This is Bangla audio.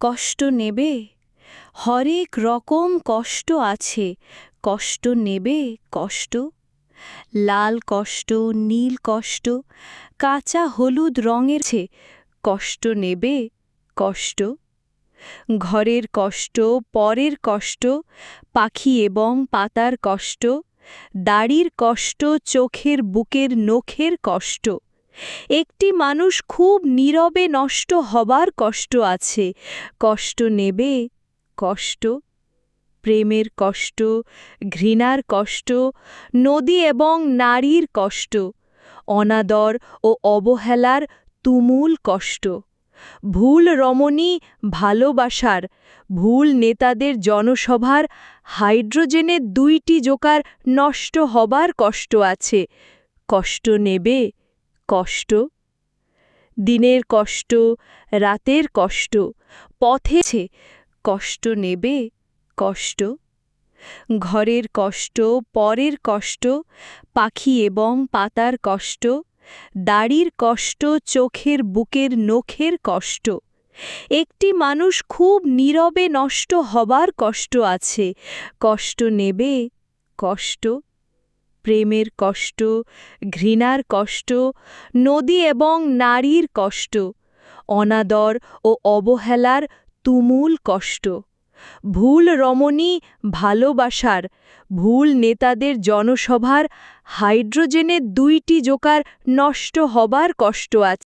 কষ্ট নেবে? হরেক রকম কষ্ট আছে, কষ্ট নেবে কষ্ট। লাল কষ্ট, নীল কষ্ট, কাঁচা হলুদ রঙের ছে কষ্ট নেবে কষ্ট। ঘরের কষ্ট, পরের কষ্ট, পাখি এবং পাতার কষ্ট, দাড়ির কষ্ট, চোখের বুকের নখের কষ্ট। একটি মানুষ খুব নীরবে নষ্ট হবার কষ্ট আছে। কষ্ট নেবে কষ্ট, প্রেমের কষ্ট, ঘৃণার কষ্ট, নদী এবং নারীর কষ্ট, অনাদর ও অবহেলার তুমুল কষ্ট। ভুল রমণী ভালোবাসার, ভুল নেতাদের জনসভার হাইড্রোজেনের দুইটি জোকার নষ্ট হবার কষ্ট আছে। কষ্ট নেবে কষ্ট, দিনের কষ্ট, রাতের কষ্ট পথেছে কষ্ট নেবে কষ্ট, ঘরের কষ্ট, পরের কষ্ট, পাখি এবং পাতার কষ্ট, দাড়ির কষ্ট, চোখের বুকের নখের কষ্ট, একটি মানুষ খুব নীরবে নষ্ট হবার কষ্ট আছে, কষ্ট নেবে কষ্ট। প্রেমের কষ্ট, ঘৃণার কষ্ট, নদী এবং নারীর কষ্ট, অনাদর ও অবহেলার তুমুল কষ্ট। ভুল রমণী ভালোবাসার, ভুল নেতাদের জনসভার, হাইড্রোজেনের দুইটি জোকার নষ্ট হবার কষ্ট আছে।